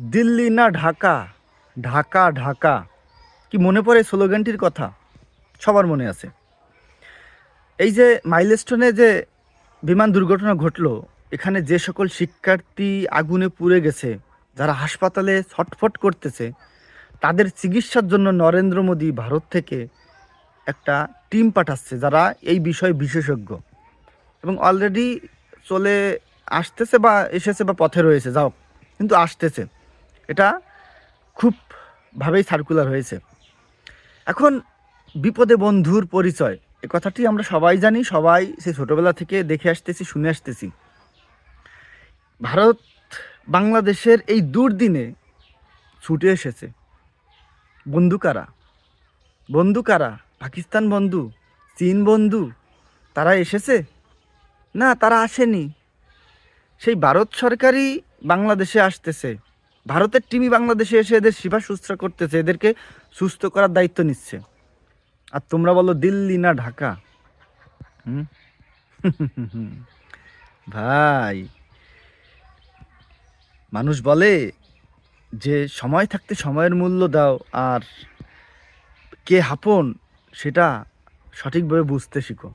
দিল্লি না ঢাকা? ঢাকা ঢাকা। কি মনে পড়ে স্লোগানটির কথা? সবার মনে আছে। এই যে মাইলস্টোনে যে বিমান দুর্ঘটনা ঘটলো, এখানে যে সকল শিক্ষার্থী আগুনে পুড়ে গেছে, যারা হাসপাতালে ছটফট করতেছে, তাদের চিকিৎসার জন্য নরেন্দ্র মোদী ভারত থেকে একটা টিম পাঠাচ্ছে, যারা এই বিষয়ে বিশেষজ্ঞ। এবং অলরেডি চলে আসতেছে বা এসেছে বা পথে রয়েছে, যাও। কিন্তু আসতেছে। এটা খুব ভাবেই সার্কুলার হয়েছে। এখন বিপদে বন্ধুর পরিচয়, এ কথাটি আমরা সবাই জানি, সবাই সে ছোটবেলা থেকে দেখে আসতেছি, শুনে আসতেছি। ভারত বাংলাদেশের এই দুর্দিনে ছুটে এসেছে। বন্ধু কারা? বন্ধু কারা? পাকিস্তান বন্ধু? চীন বন্ধু? তারা এসেছে? না, তারা আসেনি। সেই ভারত সরকারই বাংলাদেশে আসতেছে। ভারতের টিমই বাংলাদেশে এসে এদের সেবা সুস্থ করতেছে, এদেরকে সুস্থ করার দায়িত্ব নিচ্ছে। আর তোমরা বলো দিল্লি না ঢাকা? ভাই, মানুষ বলে যে সময় থাকতে সময়ের মূল্য দাও, আর কে হাপন সেটা সঠিকভাবে বুঝতে শিখো।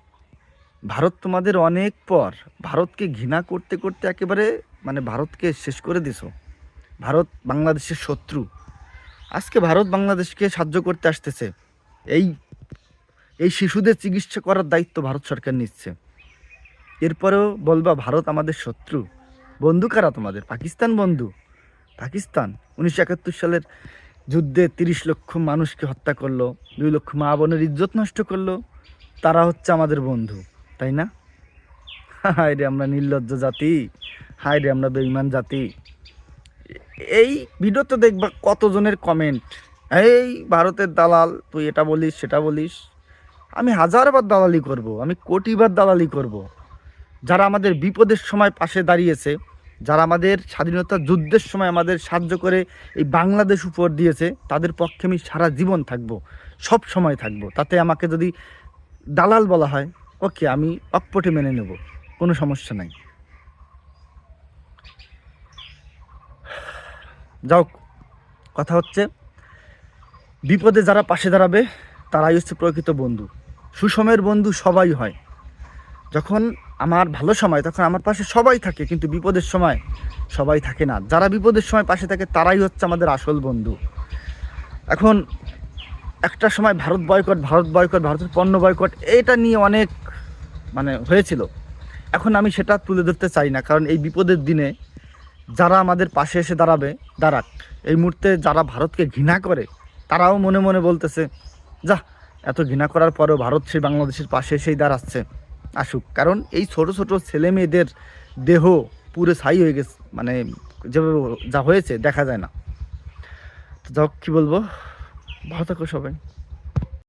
ভারত তোমাদের অনেক পর, ভারতকে ঘৃণা করতে করতে একেবারে মানে ভারতকে শেষ করে দিছো। ভারত বাংলাদেশের শত্রু। আজকে ভারত বাংলাদেশকে সাহায্য করতে আসতেছে। এই এই শিশুদের চিকিৎসা করার দায়িত্ব ভারত সরকার নিচ্ছে। এরপরেও বলবা, ভারত আমাদের শত্রু। বন্ধু কারা তোমাদের? পাকিস্তান বন্ধু? পাকিস্তান। উনিশশো একাত্তর সালের যুদ্ধে তিরিশ লক্ষ মানুষকে হত্যা করল, দুই লক্ষ মা বোনের ইজ্জত নষ্ট করল। তারা হচ্ছে আমাদের বন্ধু, তাই না? হায় রে, আমরা নির্লজ্জ জাতি। হায় রে, আমরা বেঈমান জাতি। এই ভিডিওতে দেখবা কতজনের কমেন্ট এই ভারতের দালাল, তুই এটা বলিস, সেটা বলিস। আমি হাজারবার দালালি করব, আমি কোটিবার দালালি করব। যারা আমাদের বিপদের সময় পাশে দাঁড়িয়েছে, যারা আমাদের স্বাধীনতা যুদ্ধের সময় আমাদের সাহায্য করে এই বাংলাদেশ উপর দিয়েছে, তাদের পক্ষে আমি সারা জীবন থাকব, সব সময় থাকব। তাতে আমাকে যদি দালাল বলা হয়, ওকে আমি অকপটে মেনে নেব, কোনো সমস্যা নাই। যাও কথা হচ্ছে, বিপদে যারা পাশে দাঁড়াবে, তারাই হচ্ছে প্রকৃত বন্ধু। সুসময়ের বন্ধু সবাই হয়। যখন আমার ভালো সময়, তখন আমার পাশে সবাই থাকে, কিন্তু বিপদের সময় সবাই থাকে না। যারা বিপদের সময় পাশে থাকে, তারাই হচ্ছে আমাদের আসল বন্ধু। এখন একটা সময় ভারত বয়কট ভারত বয়কট, ভারতের পণ্য বয়কট, এটা নিয়ে অনেক মানে হয়েছিল। এখন আমি সেটা তুলে ধরতে চাই না, কারণ এই বিপদের দিনে যারা আমাদের পাশে এসে দাঁড়াবে দাঁড়াক। এই মুহূর্তে যারা ভারতকে ঘৃণা করে, তারাও মনে মনে বলতেছে, যা, এত ঘৃণা করার পরেও ভারত সেই বাংলাদেশের পাশে এসেই দাঁড়াচ্ছে। আসুক। কারণ এই ছোট ছোট ছেলে মেয়েদের দেহ পুরো ছাই হয়ে গেছে মানে যেভাবে যা হয়েছে দেখা যায় না। তো যাক, কী বলব? ভালো থাকো সবাই।